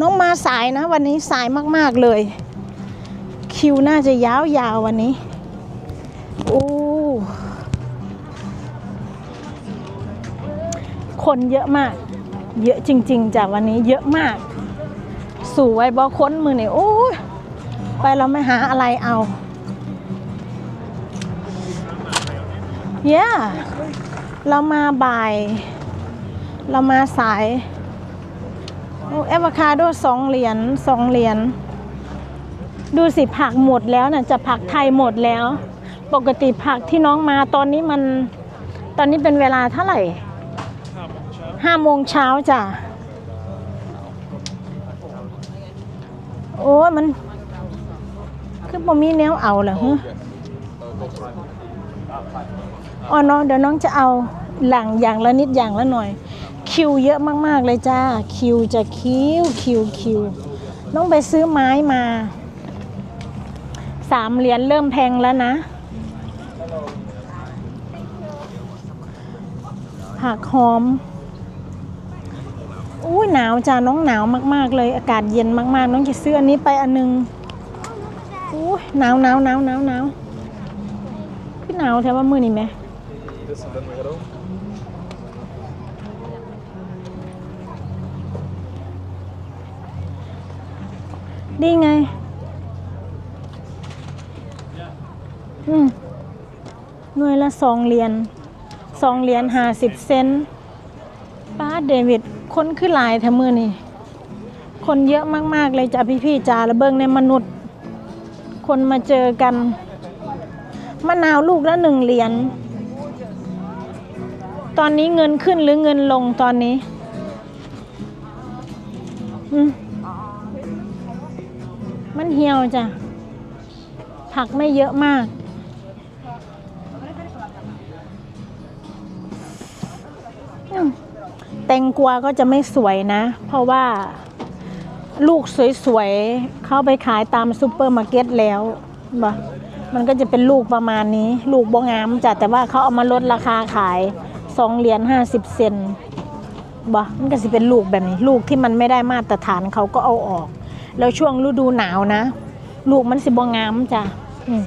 น้องมาสายนะ วันนี้สายมากๆเลย คิวน่าจะยาวๆวันนี้ โอ้คนเยอะมาก เยอะจริง ๆจ้ะวันนี้เยอะมาก สู่ไว้บอค้นมือเนี่ยโอ้ยไปเราไม่หาอะไรเอา เย้เรามาบ่าย เรามาสาย เอวคาโดสองเหรียญสองเหรียญดูสิผักหมดแล้วน่ะจะผักไทยหมดแล้ว ปกติผักที่น้องมาตอนนี้มันตอนนี้เป็นเวลาเท่าไหร่ห้าโมงเช้าจ้ะโอ้มันคือบ่มีแนวเอาเหรอฮะอ๋อเนาะเดี๋ยวน้องจะเอาหลังอย่างละนิดอย่างละหน่อย คิวเยอะมากๆเลยจ้า คิวจะคิวคิวคิวน้องไปซื้อไม้มา สามเหรียญเริ่มแพงแล้วนะผักหอมอุ้ยหนาวจ้าน้องหนาวมาก ๆ เลยอากาศเย็นมาก ๆ น้องจะซื้ออันนี้ไปอันหนึงอุ้ยหนาวหนาวหนาวหนาวหนาวพี่หนาวแถวว่ามือนี่ไหม ดีไง อืมหน่วยละสองเหรียญสองเหรียญห้าสิบเซนป้าเดวิดคนขึ้นหลายแถมือนี่ คนเยอะมาก ๆ เลยจ้ะพี่ๆจ้าระเบิงในมนุษย์ คนมาเจอกัน มะนาวลูกละหนึ่งเหรียญตอนนี้เงินขึ้นหรือเงินลงตอนนี้ อืม เหี่ยวจ้ะ ผักไม่เยอะมาก แตงกวาก็จะไม่สวยนะ เพราะว่าลูกสวยๆ เข้าไปขายตามซูเปอร์มาร์เก็ตแล้วบ่มันก็จะเป็นลูกประมาณนี้ ลูกบงามจ้ะแต่ว่าเขาเอามาลดราคาขายสองเหรียญห้าสิบเซนบ่มันก็จะเป็นลูกแบบนี้ ลูกที่มันไม่ได้มาตรฐานเขาก็เอาออก แล้วช่วงฤดูหนาวนะ ลูกมันสิบงามจ้ะอืม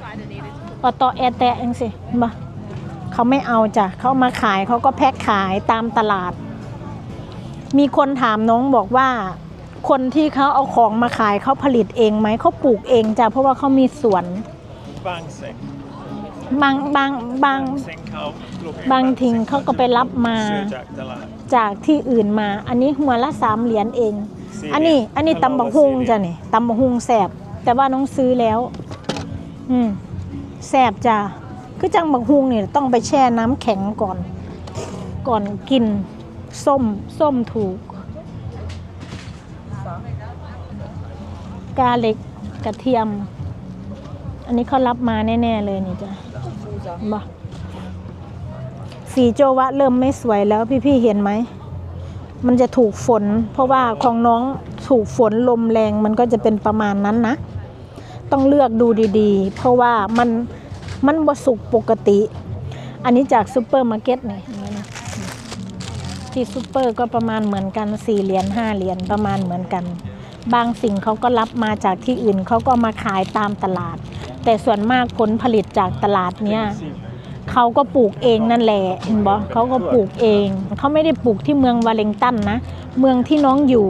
ออตอแอแตะเองสิเห็นบ่เขาไม่เอาจ้ะเขาเอามาขายเขาก็แพ็คขายตามตลาด มีคนถามน้องบอกว่า คนที่เขาเอาของมาขายเขาผลิตเองไหมเขาปลูกเองจ้ะเพราะว่าเขามีสวน Bangseng. บางบางบาง Bangseng cow. Looking บางทิงเขาก็ไปรับมา Sujak Dalat. จากที่อื่นมา อันนี้หัวละสามเหรียญเอง ซีเรียอันนี้ อันนี้ตำบักฮุงจ้ะนี่ตำบักฮุงแสบแต่ว่าน้องซื้อแล้ว อืมแสบจ้ะคือจังบักฮุงเนี่ยต้องไปแช่น้ำแข็งก่อน ก่อนกิน ส้ม ส้มถูก กาเล็กกระเทียม อันนี้เขารับมาแน่ ๆ เลยนี่จ้ะบ่สีโจวะเริ่มไม่สวยแล้วพี่ ๆ เห็นไหม มันจะถูกฝน เพราะว่าของน้องถูกฝนลมแรงมันก็จะเป็นประมาณนั้นนะ ต้องเลือกดูดีๆ เพราะว่ามันมันบสุกปกติ อันนี้จากซูเปอร์มาร์เก็ตนี่เห็นไหมนะที่ซูเปอร์ก็ประมาณเหมือนกันสี่เหรียญห้าเหรียญประมาณเหมือนกัน บางสิ่งเขาก็รับมาจากที่อื่นเขาก็มาขายตามตลาด แต่ส่วนมากผลผลิตจากตลาดเนี้ย เขาก็ปลูกเองนั่นแหละเห็นบ่เขาก็ปลูกเอง เขาไม่ได้ปลูกที่เมืองวาเลงตันนะ เมืองที่น้องอยู่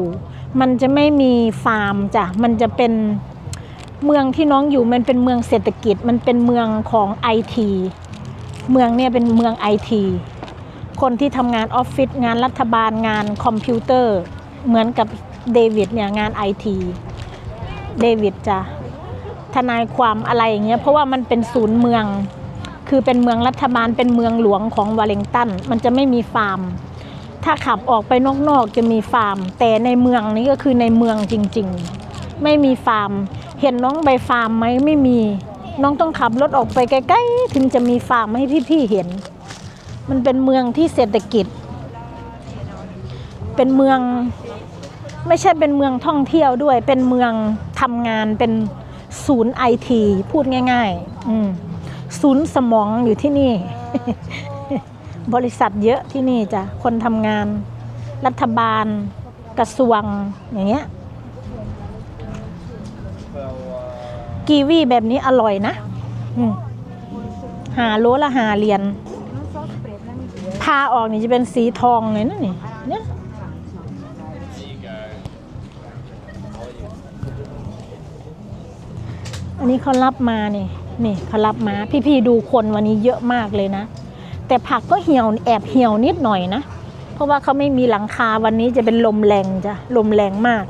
มันจะไม่มีฟาร์มจ้ะ มันจะเป็นเมืองที่น้องอยู่มันเป็นเมืองเศรษฐกิจ มันเป็นเมืองของไอทีเมืองเนี่ยเป็นเมืองไอทีคนที่ทำงานออฟฟิศงานรัฐบาลงานคอมพิวเตอร์ เหมือนกับเดวิดเนี่ยงานไอทีเดวิดจ้ะทนายความอะไรอย่างเงี้ยเพราะว่ามันเป็นศูนย์เมือง คือเป็นเมืองรัฐบาลเป็นเมืองหลวงของวาเลงตัน มันจะไม่มีฟาร์ม ถ้าขับออกไปนอกๆจะมีฟาร์ม แต่ในเมืองนี้ก็คือในเมืองจริงๆ ไม่มีฟาร์ม เห็นน้องไปฟาร์มไหมไม่มี น้องต้องขับรถออกไปใกล้ๆ ถึงจะมีฟาร์มให้พี่ๆเห็น มันเป็นเมืองที่เศรษฐกิจ เป็นเมืองไม่ใช่เป็นเมืองท่องเที่ยวด้วย เป็นเมืองทำงานเป็นศูนย์ไอที พูดง่าย ๆ อืม ศูนย์สมองอยู่ที่นี่ บริษัทเยอะที่นี่จ้ะ คนทำงาน รัฐบาล กระทรวง อย่างเงี้ย กีวีแบบนี้อร่อยนะหาโลละหาเหรียญพาออกนี่จะเป็นสีทองเลยนะนี่เนี่ยอันนี้เขารับมานี่ นี่เขารับมาพี่ๆดูคนวันนี้เยอะมากเลยนะ แต่ผักก็เหี่ยวแอบเหี่ยวนิดหน่อยนะ เพราะว่าเขาไม่มีหลังคาวันนี้จะเป็นลมแรงจ้ะลมแรงมาก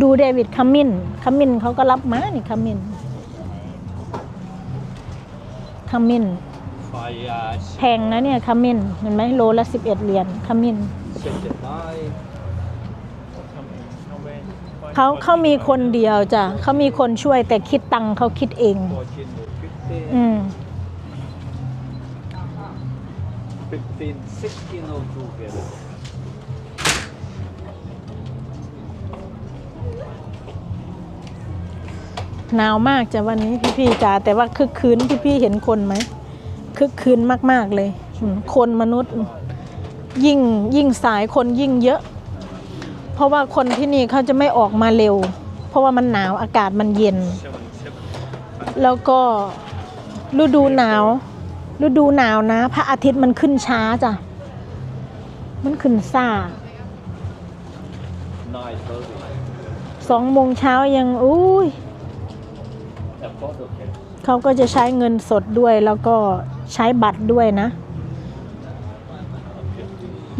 ดูเดวิดคัมมินคัมมินเขาก็รับมานี่คัมมินคัมมิน Fire แพงนะเนี่ยคัมมินเห็นไหมโลละสิบเอ็ดเหรียญคัมมิน79 เขาเขามีคนเดียวจ้ะเขามีคนช่วยแต่คิดตังค์เขาคิดเอง14อืม 15 16 or 2 together. หนาวมากจ้ะวันนี้พี่ๆจ้าแต่ว่าคึกคืนพี่ๆเห็นคนไหมคึกคืนมาก ๆ เลยอืมคนมนุษย์ ยิ่งยิ่งสายคนยิ่งเยอะเพ ราะว่าคนที่นี่เขาจะไม่ออกมาเร็ว เพราะว่ามันหนาวอากาศมันเย็น แล้วก็ฤดูหนาวฤดูหนาวนะ พระอาทิตย์มันขึ้นช้าจ้ะ มันขึ้นซ่าสองโมงเช้ายังอุ้ยเขาก็จะใช้เงินสดด้วยแล้วก็ใช้บัตรด้วยนะ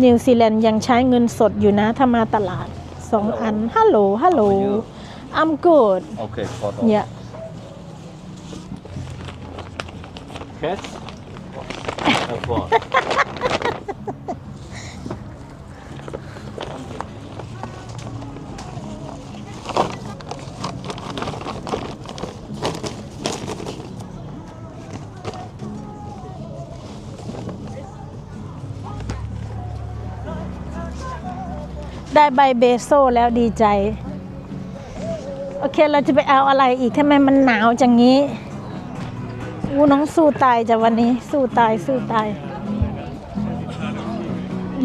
นิวซีแลนด์ยังใช้เงินสดอยู่นะถ้ามาตลาดสองอันฮัลโหลฮัลโหล I'm good Okay, photo. เนี่ย Cats? Of what? ได้ใบเบโซแล้วดีใจ โอเคเราจะไปเอาอะไรอีกทำไมมันหนาวจังนี้อู้น้องสู้ตายจ้ะวันนี้ สู้ตายสู้ตาย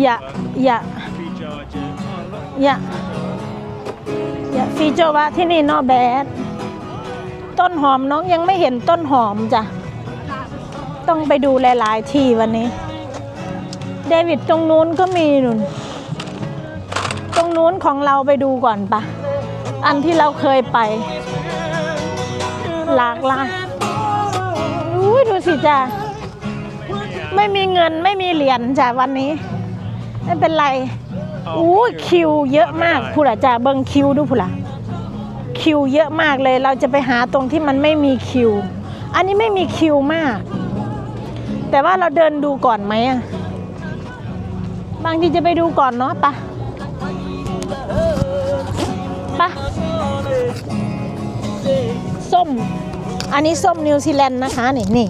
อย่าอย่าอย่าอย่าฟีเจอร์ว่าที่นี่นอแบดต้นหอมน้องยังไม่เห็นต้นหอมจ้ะ ต้องไปดูหลาย ๆ ที่วันนี้ เดวิดตรงนู้นก็มีนุ่น รงนู้นของเราไปดูก่อนปะอันที่เราเคยไป หลากหลายอุ้ยดูสิจ้าไม่มีเงินไม่มีเหรียญจ้ะวันนี้ ไม่เป็นไรอู้คิวเยอะมากผู้ละจ้าเบิ้งคิวดูผู้ละคิวเยอะมากเลย เราจะไปหาตรงที่มันไม่มีคิว อันนี้ไม่มีคิวมาก แต่ว่าเราเดินดูก่อนไหมอะบางทีจะไปดูก่อนเนาะปะ ปะส้ม อันนี้ส้มนิวซีแลนด์นะคะนี่นี่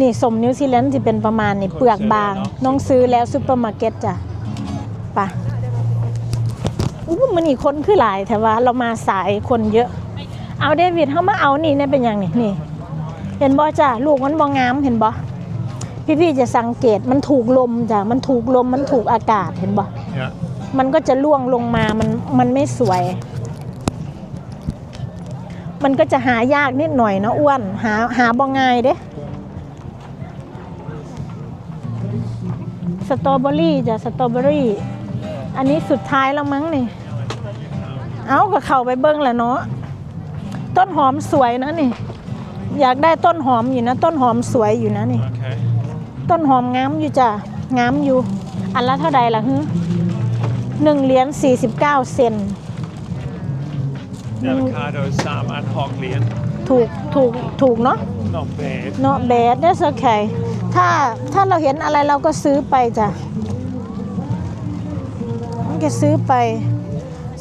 นี่ส้มนิวซีแลนด์จะเป็นประมาณนี่เปลือกบาง น้องซื้อแล้วซุปเปอร์มาร์เก็ตจ้ะปะอู้มันนี่คนคือหลายแต่ว่าเรามาสายคนเยอะ เอาเดวิดเขามาเอานี่เนี่ยเป็นอย่างนี่นี่ เห็นบ่จ้ะลูกมันบ่งามเห็นบ่พี่ๆจะสังเกตมันถูกลมจ้ะมันถูกลมมันถูกอากาศเห็นบ่ Yeah. มันก็จะล่วงลงมามันมันไม่สวย มันก็จะหายากนิดหน่อยเนาะอ้วน หาหาบ่ง่ายเด้สตรอเบอรี่จ้ะสตรอเบอรี่ อันนี้สุดท้ายแล้วมั้งนี่ เอาก็เข้าไปเบิ้งแหละเนาะ ต้นหอมสวยนะนี่ อยากได้ต้นหอมอยู่นะ ต้นหอมสวยอยู่นะนี่ Okay. ต้นหอมงามอยู่จ้ะงามอยู่ อันละเท่าใดล่ะฮึหนึ่งเหรียญสี่สิบเก้าเซน Avocado, Sam, and Hoglian. ถูกถูกถูกเนาะ Not bad. เนาะแบด that's okay ถ้าถ้าเราเห็นอะไรเราก็ซื้อไปจ้ะมันก็ซื้อไป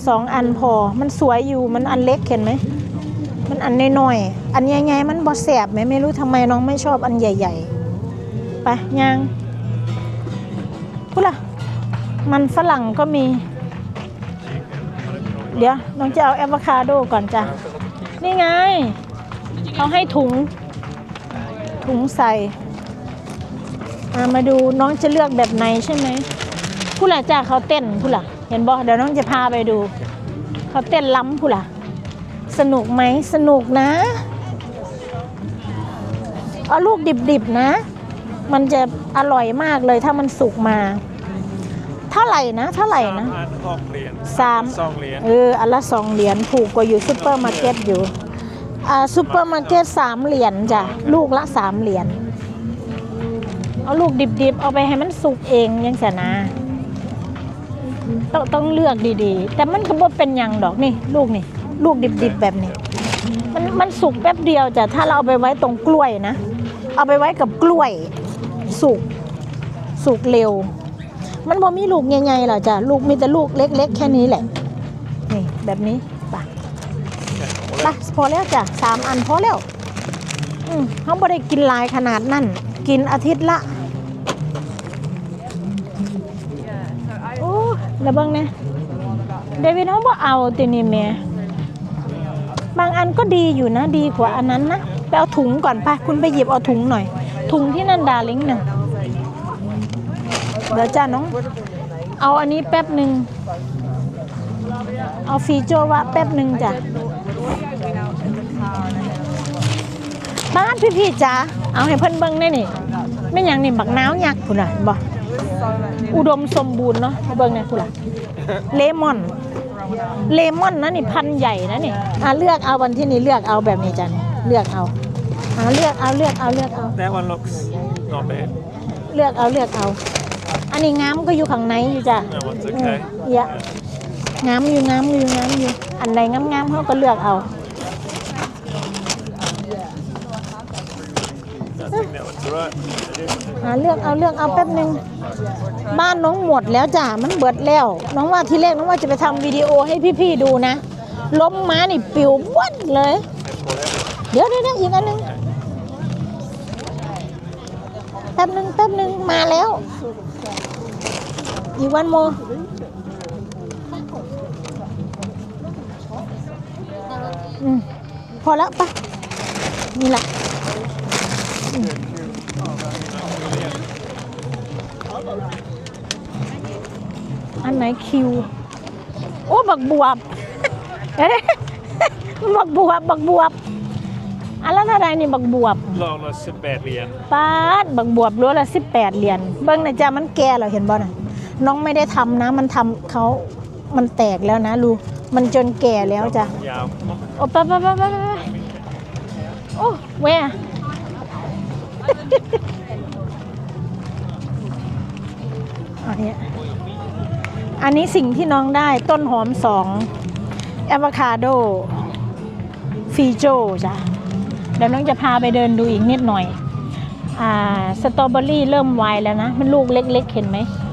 สองอันพอ มันสวยอยู่มันอันเล็กเห็นไหม มันอันน้อยๆ อันใหญ่ๆมันบอแสบไหมไม่รู้ทำไมน้องไม่ชอบอันใหญ่ๆไปย่างพูดล่ะมันฝรั่งก็มี เดี๋ยวน้องจะเอาแอโวคาโดก่อนจ้ะ นี่ไง เขาให้ถุง ถุงใส่ามาดูน้องจะเลือกแบบไหนใช่ไหมผู้หล่ะจ้าเขาเต้นผู้หล่ะ เห็นบ่เดี๋ยวน้องจะพาไปดู เขาเต้นล้ำผู้หล่ะ สนุกไหมสนุกนะ เอาลูกดิบๆนะ มันจะอร่อยมากเลยถ้ามันสุกมา ไหร่นะ เท่าไหร่นะสามอันหกเหรียญสามสองเหรียญเอออันละสองเหรียญถูกกว่าอยู่ซุปเปอร์มาร์เก็ตอยู่อ่าซุปเปอร์มาร์เก็ตสามเหรียญจ้ะลูกละสามเหรียญเอาลูกดิบๆ เอาไปให้มันสุกเองยังสนะต้องต้องเลือกดีๆ แต่มันก็บ่เป็นหยังดอกนี่ ลูกนี่ ลูกดิบๆแบบนี้ มันมันสุกแป๊บเดียวจ้ะถ้าเราเอาไปไว้ตรงกล้วยนะ เอาไปไว้กับกล้วย สุกสุกเร็ว มันบ่มีลูกใหญ่ๆหรอจ้ะลูกมีแต่ลูกเล็ก ๆ แค่นี้แหละนี่แบบนี้ไปไปพอแล้วจ้ะสามอันพอแล้วอืมเขาไม่ได้กินลายขนาดนั่นกินอาทิตย์ละโอ้แล้วเบ้างเนี่ยเดวิดเขาบอกเอาตินี่แม่บางอันก็ดีอยู่นะ ดีกว่าอันนั้นนะไปเอาถุงก่อนไปคุณไปหยิบเอาถุงหน่อย ถุงที่นั่นดาลิงหนึ่ง เดี๋ยวจ้าน้อง เอาอันนี้แป๊บหนึ่ง เอาฟีโจวะแป๊บหนึ่งจ้ะบ้านพี่พี่ๆจ๋าเอาให้เพิ่นเบิ่งได้นี่ไม่อย่างนี่บักนาวยักษ์พุ่นน่ะบ่อุดมสมบูรณ์เนาะเบิ่งเนี่ยพุ่นล่ะเลมอน เลมอนนะนี่พันธุ์ใหญ่นะนี่อะเลือกเอาวันที่นี่เลือกเอาแบบนี้จ้ะนี่เลือกเอาอะเลือกเอาเลือกเอาเลือกเอา That one looks not bad เลือกเอาเลือกเอาอั นนี้งามก็อยู่ข้างในอยู่จ้ะ That one's okay เยอะงามอยู่งามอยู่งามอยู่ อันไหนงามๆเขาก็เลือกเอา I think that one's right หาเลือกเอาเลือกเอาแป๊บหนึ่งบ้านน้องหมดแล้วจ้ะมันเบิดแล้ว น้องว่าทีแรกน้องว่าจะไปทำวิดีโอให้พี่ๆดูนะล้มม้านี่ปิววัดเลย เดี๋ยวเดี๋ยวเดี๋ยวอีกอันหนึงแป๊บหนึ่งแป๊บหนึ่งมาแล้ว อีกวันโมอืมพอแล้วปะนี่แหละอันไหนคิว โอ้ บักบวบเอ๊ะบักบวบ บักบวบ อันละเท่าไหรนี่บักบวบ ลองละสิบแปดเหรียญ ป้าดบักบวบรั้วละสิบแปดเหรียญ เบิ้งนะจ๊ะมันแก่เหรอเห็นบ่น่ะ น้องไม่ได้ทำนะ มันทำเขามันแตกแล้วนะลูมันจนแก่แล้วจ้ะยาวโอ้ไปไปไปไปไปไปโอ้แหวอันนี้อันนี้สิ่งที่น้องได้ต้นหอมสองแอวคาโดฟีโจจ้ะเดี๋ยวน้องจะพาไปเดินดูอีกนิดหน่อย อ่า สตรอเบอรี่เริ่มไวแล้วนะ มันลูกเล็กๆเห็นไหม Okay, Daddy, hold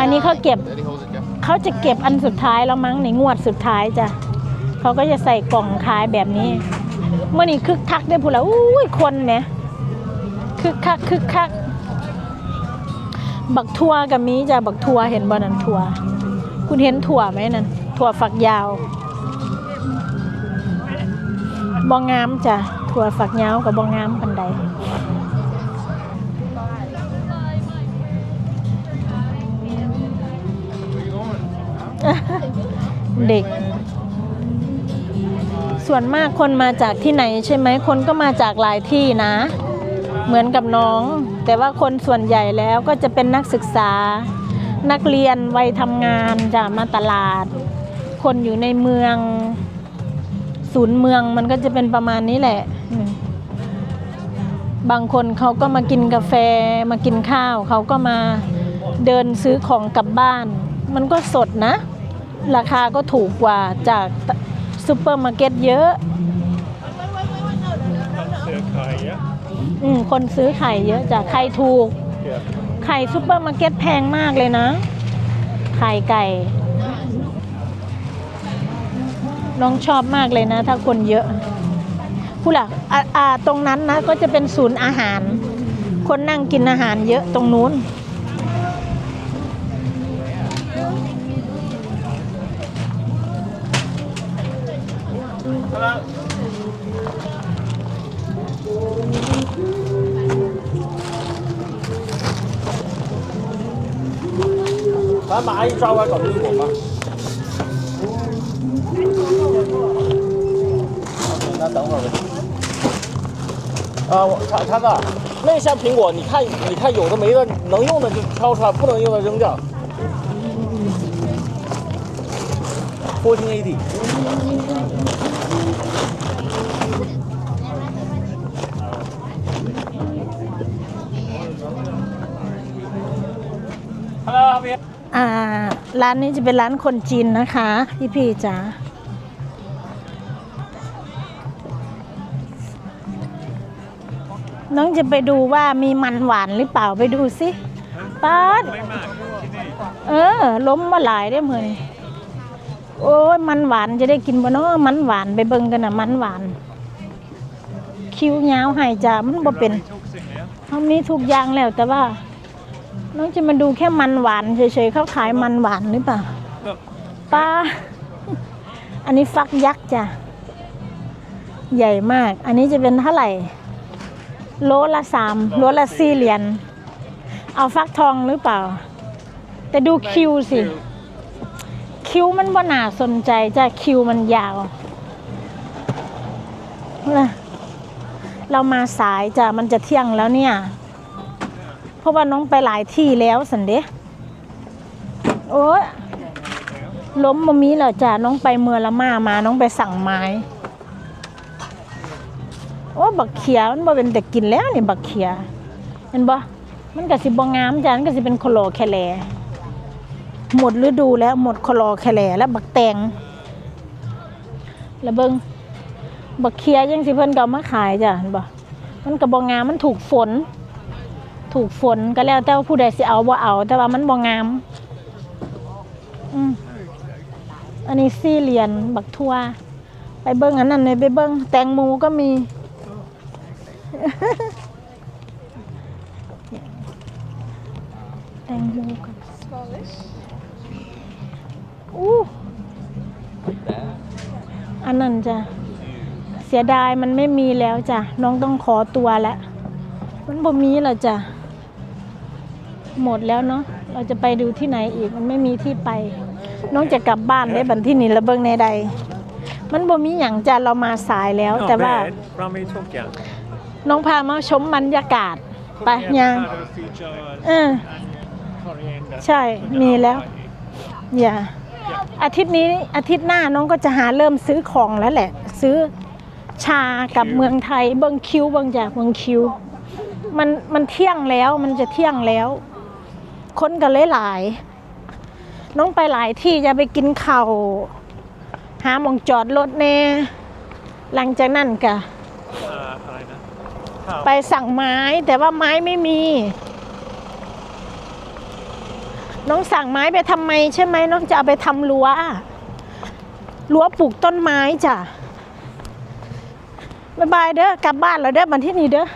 อันนี้เขาเก็บ Daddy holds it, yeah. เขาจะเก็บอันสุดท้ายแล้วมั้งในงวดสุดท้ายจ้ะเขาก็จะใส่กล่องขายแบบนี้เมื่อนี้คึกคักได้พูดแล้วอุ้ยคนเนี่ยคึกคักคึกคัก บักทัวกับมีจ้ะบักทัวเห็นบ่นั่นทัวคุณเห็นถั่วไหมนั่นถั่วฝักยาวบองงามจ้ะถั่วฝักยาวกับบองงามปันใด เด็ก ส่วนมากคนมาจากที่ไหนใช่ไหมคนก็มาจากหลายที่นะ เหมือนกับน้อง แต่ว่าคนส่วนใหญ่แล้วก็จะเป็นนักศึกษา นักเรียนวัยทำงานจะมาตลาด คนอยู่ในเมือง ศูนย์เมืองมันก็จะเป็นประมาณนี้แหละบางคนเขาก็มากินกาแฟมากินข้าว เขาก็มาเดินซื้อของกลับบ้าน มันก็สดนะ ราคาก็ถูกกว่าจากซูเปอร์มาร์เก็ตเยอะเสื้อขายเยอะอืมคนซื้อไข่เยอะจากไข่ถูกเยอะไข่ซูเปอร์มาร์เก็ตแพงมากเลยนะ ไข่ไก่ น้องชอบมากเลยนะ ถ้าคนเยอะผู้หลักอ่าอ่าตรงนั้นนะ ก็จะเป็นศูนย์อาหาร คนนั่งกินอาหารเยอะตรงนู้น 把阿姨抓过来搞苹果嘛。那等会儿呗。啊，我叉叉子，那箱苹果，你看你看有的没的，能用的就挑出来，不能用的扔掉。Fourteen eighty。Hello，边。 อ่าร้านนี้จะเป็นร้านคนจีนนะคะ พี่พี่จ๋าน้องจะไปดูว่ามีมันหวานหรือเปล่าไปดูสิป้าเออ ล้มมาหลายได้อมือนโอ้ยมันหวานจะได้กินบ่เนาะมันหวานไปเบิ่งกันนะมันหวาน คิ้วยาวให้จ้ามันบ่เป็นทุกสิ่งแล้วเขามีทุกอย่างแล้วแต่ว่า น้องจะมาดูแค่มันหวานเฉยๆเขาขายมันหวานหรือเปล่าก็ป้า อันนี้ฟักยักษ์จ้ะ ใหญ่มาก อันนี้จะเป็นเท่าไหร่ โลละสามโลละสี่เหรียญ เอาฟักทองหรือเปล่า แต่ดูคิวสิ คิวมันบ่น่าสนใจจ้ะคิวมันยาวนะเรามาสายจ้ะ มันจะเที่ยงแล้วเนี่ย เพราะว่าน้องไปหลายที่แล้วสันเดะโอ้ยล้มมามีเหรอจ้ะน้องไปเมือละมามาน้องไปสั่งไม้ โอ้บักเขียมันบ่เป็นแต่กินแล้วนี่บักเขียเห็นบ่มันก็สิบ่งามจ้ะมันก็สิเป็นโคโลแคแลหมดฤดูแล้วหมดโคโลแคแลแล้วบักแตงแล้วเบิงบักเขียยังสิเพิ่นก็มาขายจ้ะเห็นบ่มันก็บ่งามมันถูกฝน ถูกฝนก็แล้วแต่ว่าผู้ใดสิเอาบ่เอา แต่ว่ามันบ่งาม อืมอันนี้สี่เหรียญบักทั่ว ไปเบิ้งอันนั้นเลยไปเบิ้งแตงโมก็มี แตงโมกับอู้อันนั้นจ้ะ เสียดายมันไม่มีแล้วจ้ะ น้องต้องขอตัวแล้ว มันบ่มีแล้วจ้ะ หมดแล้วเนาะเราจะไปดูที่ไหนอีกมันไม่มีที่ไป น้องจะกลับบ้านได้บันที่นี่ระเบิงในใด มันบ่มีอย่างจ้ะเรามาสายแล้ว แต่ว่าเราไม่ทุกอย่างน้องพามาชมบรรยากาศ ไปยังเออใช่ มีแล้ว อย่า อาทิตย์นี้อาทิตย์หน้าน้องก็จะหาเริ่มซื้อของแล้วแหละ ซื้อชากับเมืองไทย เบิงคิวเบิงจากเมืองคิว มันมันเที่ยงแล้วมันจะเที่ยงแล้ว คนกันเลยหลายๆน้องไปหลายที่จะไปกินข้าวหาหมองจอดรถแน่หลังจากนั้นกะอะไรนะข้าวไปสั่งไม้แต่ว่าไม้ไม่มี น้องสั่งไม้ไปทำไมใช่ไหมน้องจะเอาไปทำรั้วรั้วปลูกต้นไม้จ้ะบ๊ายบายเด้อกลับบ้านแล้วเด้อมาที่นี่เด้อ